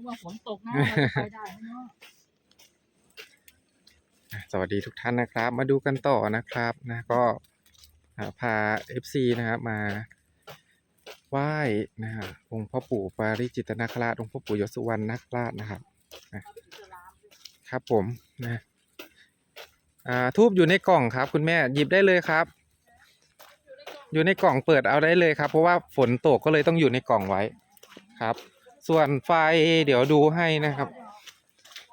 งว่าฝนตกนะเราจะไปได้ไหมเนาะอะสวัสดีทุกท่านนะครับ มาดูกันต่อนะครับนะก็อ่าพา FC นะครับมาไหว้นะฮะองค์พ่อปู่ปาริจิตนาคราชองค์พ่อปู่ยศสุวรรณนาคราชนะครับนะครับผมนะอ่าทูบอยู่ในกล่องครับ คุณแม่หยิบได้เลยครับ อยู่ในกล่องเปิดเอาได้เลยครับ เพราะว่าฝนตกก็เลยต้องอยู่ในกล่องไว้ครับ ส่วนไฟเดี๋ยวดูให้นะครับ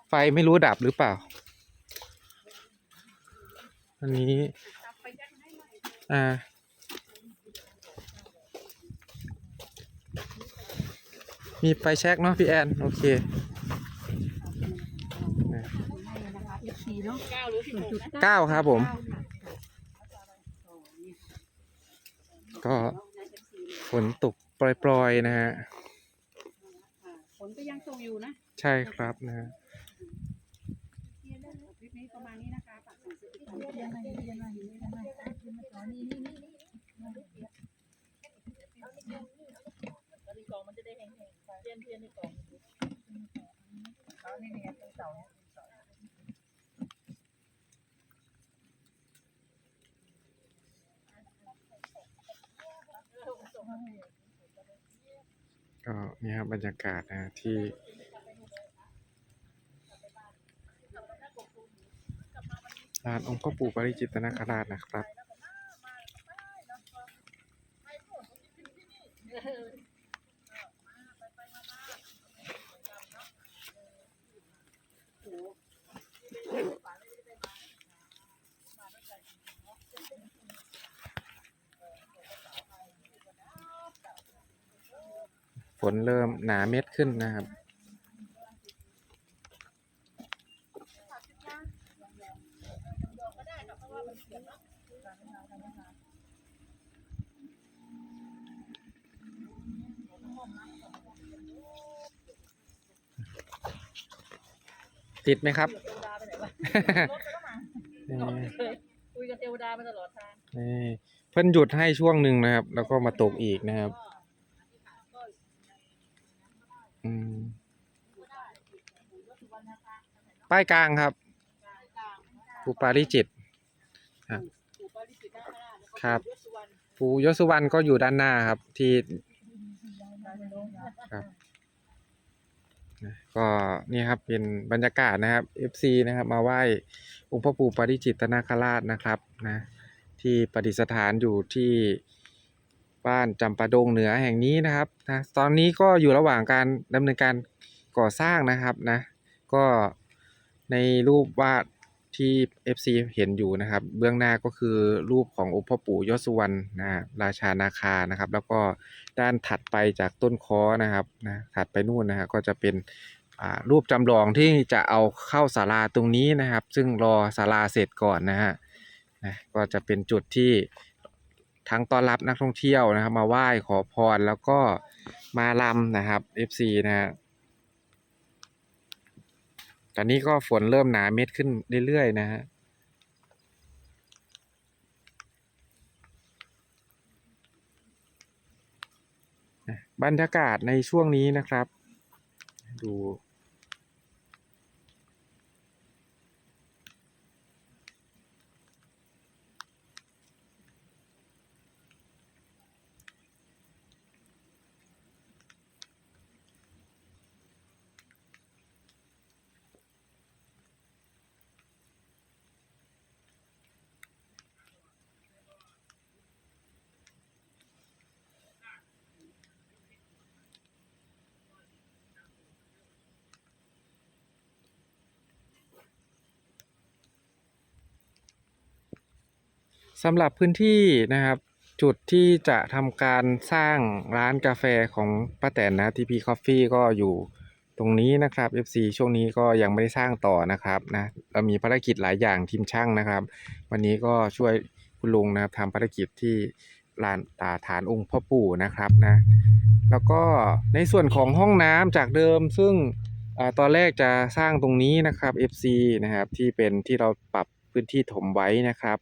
ไฟไม่รู้ดับหรือเปล่า อันนี้ อ่า มีไฟแช็กเนาะพี่แอน โอเคเก้าครับผม ก็ฝนตกปล่อยๆ นะฮะ นก็ยังตกอยู่นะ ใช่ครับนะฮะคลิปนี้ประมาณนี้นะคะฝากสั่งซื้อติดตามเรียนมาเรียนมาเรียนมาเรียนมาต่อนี่นี่นี่นี่กล่องมันจะได้แห้งๆเทียนเทียนในกล่องเขานี่เนี่ยเป็นเสา ก็นี่ครับบรรยากาศนะที่ลานองค์พ่อปู่ปริจิตนาคราชนะครับ ฝนเริ่มหนาเม็ดขึ้นนะครับ ติดไหมครับเทวดาไปไหนวะรถไปแล้วมานี่คุยกับเทวดาไปตลอดทาง นี่เพิ่นหยุดให้ช่วงหนึ่งนะครับ แล้วก็มาตกอีกนะครับ ป้ายกลางครับปูปาริจิตครับปู่ปาริจิตนาครับยศวรรณปูยศสุวรรณก็อยู่ด้านหน้าครับที่ครับก็นี่ครับเป็นบรรยากาศนะครับ FC นะครับ มาไหว้องค์พ่อปู่ปาริจิตนาคราชนะครับนะที่ประดิษฐานอยู่ที่ บ้านจำปาดงเหนือแห่งนี้นะครับนะตอนนี้ก็อยู่ระหว่างการดำเนินการก่อสร้างนะครับนะก็ในรูปวาดที่ FC เห็นอยู่นะครับ เบื้องหน้าก็คือรูปขององค์พ่อปู่ยศสุวรรณนะราชานาคานะครับ แล้วก็ด้านถัดไปจากต้นคอนะครับนะถัดไปนู่นนะฮะก็จะเป็นอ่ารูปจำลองที่จะเอาเข้าศาลาตรงนี้นะครับ ซึ่งรอศาลาเสร็จก่อนนะฮะนะก็จะเป็นจุดที่ ทั้งต้อนรับนักท่องเที่ยวนะครับ มาไหว้ขอพรแล้วก็มาลำนะครับ FC นะฮะตอนนี้ก็ฝนเริ่มหนาเม็ดขึ้นเรื่อยๆนะฮะนะบรรยากาศในช่วงนี้นะครับ ดู สำหรับพื้นที่นะครับจุดที่จะทำการสร้างร้านกาแฟของป้าแตนนะ TP Coffee ก็อยู่ตรงนี้นะครับ FC ช่วงนี้ก็ยังไม่ได้สร้างต่อนะครับนะเรามีภารกิจหลายอย่างทีมช่างนะครับ วันนี้ก็ช่วยคุณลุงนะครับทำภารกิจที่ลานตาฐานองค์พ่อปู่นะครับนะ แล้วก็ในส่วนของห้องน้ำจากเดิมซึ่งอาตอนแรกจะสร้างตรงนี้นะครับ FC นะครับที่เป็นที่เราปรับพื้นที่ถมไว้นะครับ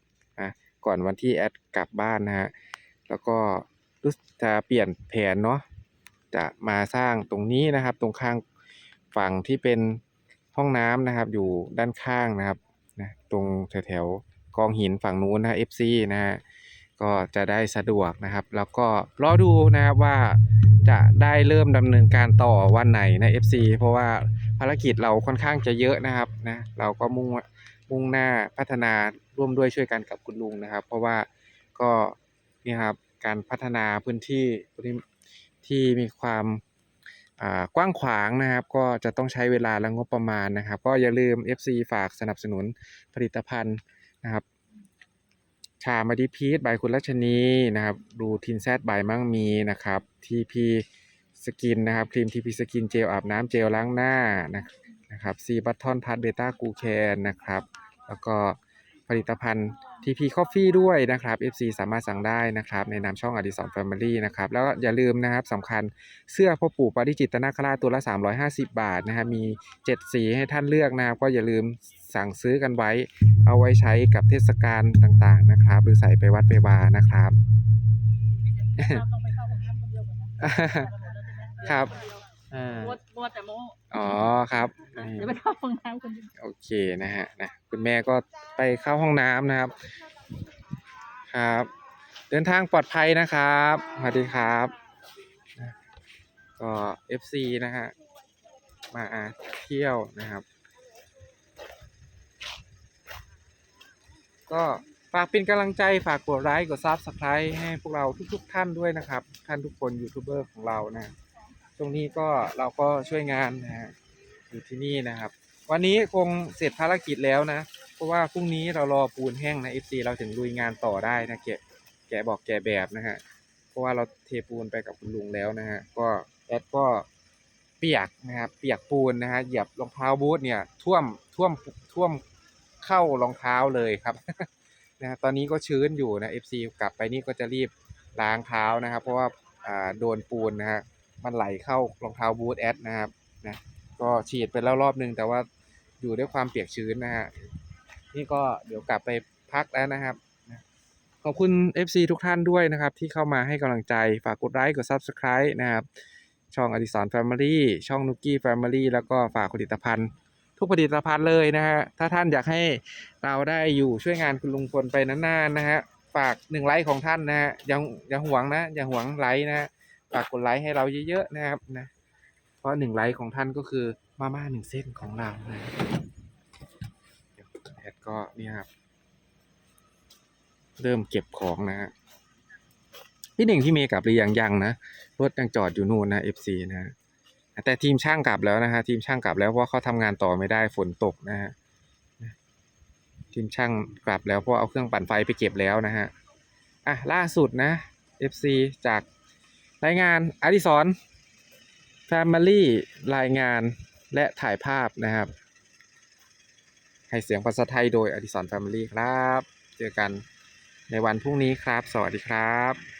ก่อนวันที่แอดกลับบ้านนะฮะ แล้วก็รู้จะเปลี่ยนแผนเนาะ จะมาสร้างตรงนี้นะครับ ตรงข้างฝั่งที่เป็นห้องน้ำนะครับ อยู่ด้านข้างนะครับนะตรงแถวๆกองหินฝั่งนู้นนะ FC นะฮะ ก็จะได้สะดวกนะครับ แล้วก็รอดูนะครับว่าจะได้เริ่มดำเนินการต่อวันไหนนะ FC เพราะว่าภารกิจเราค่อนข้างจะเยอะนะครับนะเราก็มุ่งมุ่งหน้าพัฒนา ร่วมด้วยช่วยกันกับคุณลุงนะครับ เพราะว่าก็นี่ครับการพัฒนาพื้นที่ที่มีความกว้างขวางนะครับ ก็จะต้องใช้เวลาและงบประมาณนะครับ ก็อย่าลืม FC ฝากสนับสนุนผลิตภัณฑ์นะครับชามาดิพีทบายคุณรัชนีนะครับดูทินแซดบายมั่งมีนะครับทีพีสกินนะครับครีมทีพีสกินเจลอาบน้ำเจลล้างหน้านะนะครับซีบัตทอนพัทเบต้ากูแคนนะครับ แล้วก็ ผลิตภัณฑ์ TP Coffee ด้วยนะครับ FC สามารถสั่งได้นะครับ ในนามช่องอดิสรแฟมิลี่นะครับ แล้วก็อย่าลืมนะครับสำคัญเสื้อพ่อปู่ปาริจิตตนาคราชตัวละ 350 บาทนะครับมี 7 สีให้ท่านเลือกนะครับก็อย่าลืมสั่งซื้อกันไว้ เอาไว้ใช้กับเทศกาลต่างๆนะครับ หรือใส่ไปวัดไปวานะครับเราต้องไปเข้าห้องน้ำคนเดียวก่อนนะครับอ่ามัวมัวแต่โมอ๋อครับนี่เดี๋ยวไปเข้าห้องน้ำคนเดียวโอเคนะฮะนะ คุณแม่ก็ไปเข้าห้องน้ำนะครับ ครับ เดินทางปลอดภัยนะครับสวัสดีครับนะก็ FC นะฮะมาเที่ยวนะครับ ก็ฝากเป็นกำลังใจฝากกดไลค์กดซับสไครต์ให้พวกเราทุก ๆ ท่านด้วยนะครับ ท่านทุกคนยูทูบเบอร์ของเรานะช่วงนี้ก็เราก็ช่วยงานนะฮะอยู่ที่นี่นะครับ วันนี้คงเสร็จภารกิจแล้วนะ เพราะว่าพรุ่งนี้เรารอปูนแห้งนะ FC เราถึงลุยงานต่อได้นะแกแกบอกแกแบบนะฮะ เพราะว่าเราเทปูนไปกับคุณลุงแล้วนะฮะ ก็แอดก็เปียกนะครับ เปียกปูนนะฮะ เหยียบรองเท้าบูทเนี่ยท่วมท่วมท่วมเข้ารองเท้าเลยครับนะตอนนี้ก็ชื้นอยู่นะ FC กลับไปนี่ก็จะรีบล้างเท้านะครับ เพราะว่าอ่าโดนปูนนะฮะมันไหลเข้ารองเท้าบูทแอดนะครับนะก็ฉีดไปแล้วรอบนึงแต่ว่า อยู่ด้วยความเปียกชื้นนะฮะนี่ก็เดี๋ยวกลับไปพักแล้วนะครับ ขอบคุณ FC ทุกท่านด้วยนะครับ ที่เข้ามาให้กำลังใจฝากกดไลค์กด Subscribe นะครับ ช่องอดิสรแฟมิลี่ช่องนุกกี้แฟมิลี่แล้วก็ฝากผลิตภัณฑ์ทุกผลิตภัณฑ์เลยนะฮะ ถ้าท่านอยากให้เราได้อยู่ช่วยงานคุณลุงพลไปนานๆนะฮะ ฝากหนึ่งไลค์ของท่านนะฮะ อย่าอย่าหวงนะ อย่าหวงไลค์นะ ฝากกดไลค์ให้เราเยอะๆนะครับนะ เพราะหนึ่งไลค์ของท่านก็คือมาม่าหนึ่งเส้นของเรานะ ก็นี่ครับ เริ่มเก็บของนะฮะพี่หนึ่งพี่เมย์กลับหรือยังยังนะรถยังจอดอยู่นู่นนะ FC นะฮะแต่ทีมช่างกลับแล้วนะฮะทีมช่างกลับแล้วเพราะเขาทำงานต่อไม่ได้ฝนตกนะฮะทีมช่างกลับแล้วเพราะเอาเครื่องปั่นไฟไปเก็บแล้วนะฮะอะล่าสุดนะ FC จากรายงานอดิสร Family รายงานและถ่ายภาพนะครับ ให้เสียงภาษาไทยโดยอดิสรแฟมิลี่ครับ เจอกันในวันพรุ่งนี้ครับ สวัสดีครับ